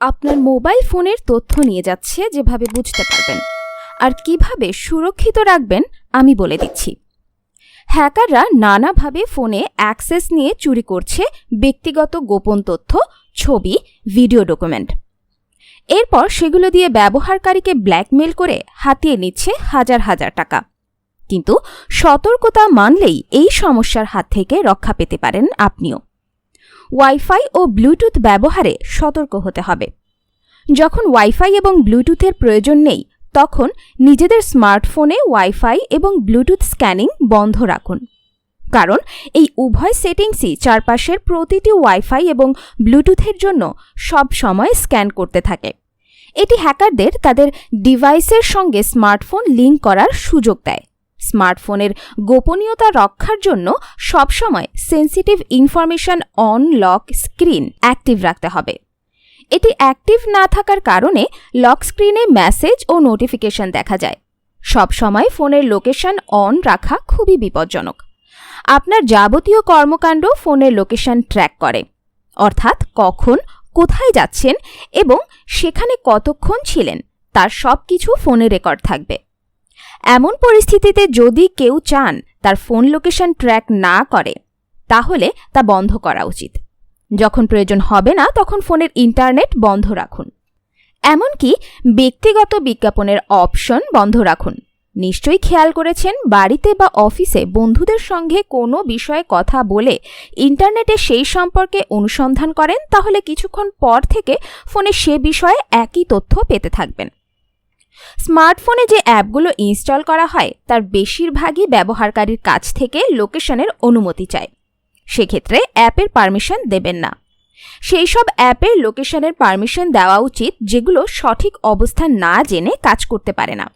আপনার মোবাইল ফোনের তথ্য নিয়ে যাচ্ছে যেভাবে বুঝতে পারবেন। আর কীভাবে সুরক্ষিত রাখবেন আমি বলে দিচ্ছি। হ্যাকাররা নানাভাবে ফোনে অ্যাক্সেস নিয়ে চুরি করছে ব্যক্তিগত গোপন তথ্য, ছবি, ভিডিও ডকুমেন্ট। এরপর সেগুলো দিয়ে ব্যবহারকারীকে ব্ল্যাকমেল করে হাতিয়ে নিচ্ছে হাজার হাজার টাকা। কিন্তু সতর্কতা মানলেই এই সমস্যার হাত থেকে রক্ষা পেতে পারেন আপনিও। ওয়াইফাই ও ব্লুটুথ ব্যবহারে সতর্ক হতে হবে। যখন ওয়াইফাই এবং ব্লুটুথের প্রয়োজন নেই, তখন নিজেদের স্মার্টফোনে ওয়াইফাই এবং ব্লুটুথ স্ক্যানিং বন্ধ রাখুন। কারণ এই উভয় সেটিংসই চারপাশের প্রতিটি ওয়াইফাই এবং ব্লুটুথের জন্য সব সময় স্ক্যান করতে থাকে। এটি হ্যাকারদের তাদের ডিভাইসের সঙ্গে স্মার্টফোন লিঙ্ক করার সুযোগ দেয়। স্মার্টফোনের গোপনীয়তা রক্ষার জন্য সবসময় sensitive information on lock screen active রাখতে হবে। এটি অ্যাক্টিভ না থাকার কারণে লক স্ক্রিনে মেসেজ ও নোটিফিকেশন দেখা যায়। সবসময় ফোনের লোকেশন অন রাখা খুবই বিপজ্জনক। আপনার যাবতীয় কর্মকাণ্ড ফোনের লোকেশন ট্র্যাক করে। অর্থাৎ কখন, কোথায় যাচ্ছেন এবং সেখানে কতক্ষণ ছিলেন, তার সব কিছু ফোনে রেকর্ড থাকবে। এমন পরিস্থিতিতে যদি কেউ চান তার ফোন লোকেশন ট্র্যাক না করে, তাহলে তা বন্ধ করা উচিত। যখন প্রয়োজন হবে না, তখন ফোনের ইন্টারনেট বন্ধ রাখুন। এমনকি ব্যক্তিগত বিজ্ঞাপনের অপশন বন্ধ রাখুন। নিশ্চয়ই খেয়াল করেছেন, বাড়িতে বা অফিসে বন্ধুদের সঙ্গে কোনো বিষয়ে কথা বলে ইন্টারনেটে সেই সম্পর্কে অনুসন্ধান করেন, তাহলে কিছুক্ষণ পর থেকে ফোনে সে বিষয়ে একই তথ্য পেতে থাকবেন। স্মার্টফোনে যে অ্যাপগুলো ইনস্টল করা হয়, তার বেশিরভাগই ব্যবহারকারীর কাছ থেকে লোকেশনের অনুমতি চায়। সেক্ষেত্রে অ্যাপের পারমিশন দেবেন না। সেই সব অ্যাপের লোকেশনের পারমিশন দেওয়া উচিত, যেগুলো সঠিক অবস্থান না জেনে কাজ করতে পারে না।